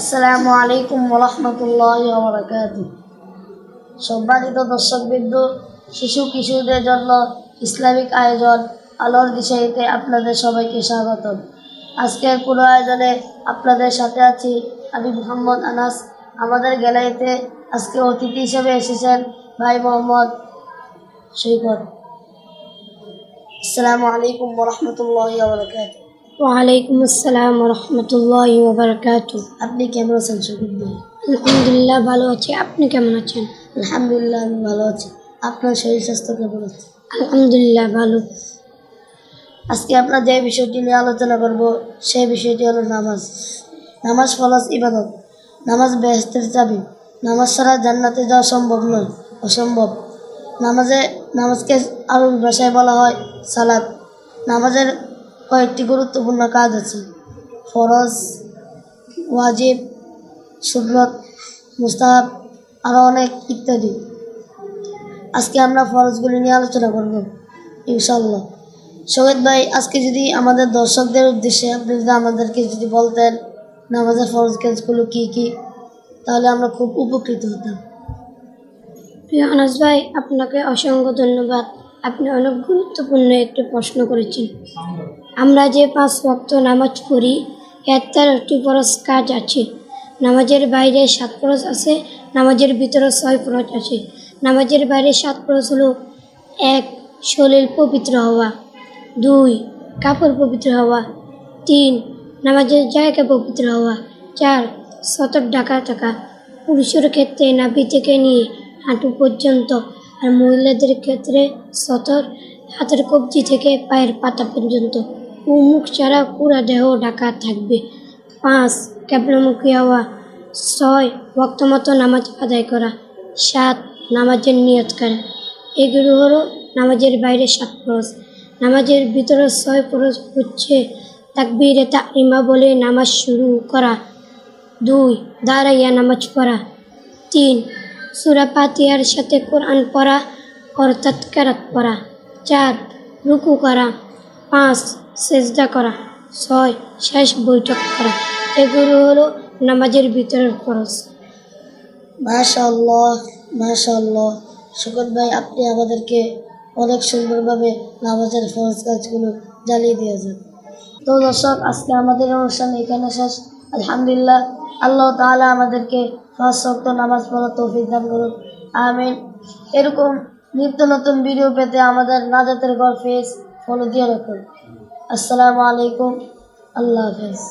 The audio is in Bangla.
আসসালামু আলাইকুম রহমতুল্লাহ বরকাত সম্মানিত দর্শকবৃন্দ, শিশু কিশোরদের জন্য ইসলামিক আয়োজন আলোর দিশাইতে আপনাদের সবাইকে স্বাগতম। আজকের পুরো আয়োজনে আপনাদের সাথে আছি আমি মোহাম্মদ আনাস। আমাদের গ্যালারিতে আজকে অতিথি হিসেবে এসেছেন ভাই মোহাম্মদ সৈকত আসসালামু আলাইকুম রহমতুল্লাহ বরকাত ওয়ালাইকুম আসসালাম রহমতুল্লাহ ওবরকাত আপনি কেমন আছেন সৈকত ভাই? আলহামদুলিল্লাহ ভালো আছি। আপনি কেমন আছেন? আলহামদুলিল্লাহ আমি ভালো আছি। আপনার শরীর স্বাস্থ্য কেমন আছে? আলহামদুলিল্লাহ ভালো। আজকে আমরা যে বিষয়টি নিয়ে আলোচনা করব সেই বিষয়টি হলো নামাজ। নামাজ ফলাস ইবাদত। নামাজ বেহস্তের চাবি। নামাজ ছাড়া জান্নাতে যাওয়া সম্ভব নয় অসম্ভব। নামাজে নামাজকে আরবি ভাষায় বলা হয় সালাদ নামাজের কয়েকটি গুরুত্বপূর্ণ কাজ আছে। ফরজ, ওয়াজিব, সুন্নত, মুস্তাহাব আরও অনেক ইত্যাদি। আজকে আমরা ফরজগুলি নিয়ে আলোচনা করব ইনশাল্লাহ সৈয়দ ভাই, আজকে যদি আমাদের দর্শকদের উদ্দেশ্যে আপনি যদি আমাদেরকে যদি বলতেন, নামাজের ফরজ কাজগুলো কী কী, তাহলে আমরা খুব উপকৃত হতাম। প্রিয় আনাস ভাই, আপনাকে অসংখ্য ধন্যবাদ। আপনি অনেক গুরুত্বপূর্ণ একটি প্রশ্ন করেছেন। আমরা যে পাঁচ ওয়াক্ত নামাজ পড়ি, এর তার একটি ফরজ কাজ আছে। নামাজের বাইরে সাত ফরজ আছে, নামাজের ভিতরে ছয় ফরজ আছে। নামাজের বাইরে সাত ফরজ হলো, এক, শরীর পবিত্র হওয়া। দুই, কাপড় পবিত্র হওয়া। তিন, নামাজের জায়গা পবিত্র হওয়া। চার, সতর ডাকা থাকা। পুরুষের ক্ষেত্রে নাভি থেকে নিয়ে হাঁটু পর্যন্ত আর মহিলাদের ক্ষেত্রে সতর, হাতের কবজি থেকে পায়ের পাতা পর্যন্ত। ও মুখ ছাড়া পুরো দেহ ঢাকা থাকবে। পাঁচ ক্যাবলামুখী হওয়া ছয় মতো নামাজ আদায় করা। সাত, নামাজের নিয়ত করা। এগুলো হলো নামাজের বাইরে সাত ফরজ। নামাজের ভিতরে ছয় ফরজ হচ্ছে তাকবীরে তাকরিমা বলে নামাজ শুরু করা। দুই, দাঁড়াইয়া নামাজ পড়া। তিন, সুরা পাতিয়ার সাথে কোরআন পড়া অর্থাৎ কেরাত পড়া। চার, রুকু করা। পাঁচ, সেজদা করা। ছয়, শেষ বৈঠক করা। এগুলো হলো নামাজের ভিতরের খরচ মাশাল্লাহ মাশাল্লাহ শকত ভাই, আপনি আমাদেরকে অনেক সুন্দরভাবে নামাজের ফরজ কাজগুলো জ্বালিয়ে দিয়েছেন। তো দর্শক, আজকে আমাদের অনুষ্ঠান এখানে শেষ। আলহামদুলিল্লাহ, আল্লাহ তাআলা আমাদেরকে পাঁচ শক্ত নামাজ পড়ার তৌফিক দান করুন আমিন। এরকম নিত্য নতুন ভিডিও পেতে আমাদের নাজাতের গড় ফেস ফলো দিয়ে রাখুন আসসালামু আলাইকুম আল্লাহ হাফেজ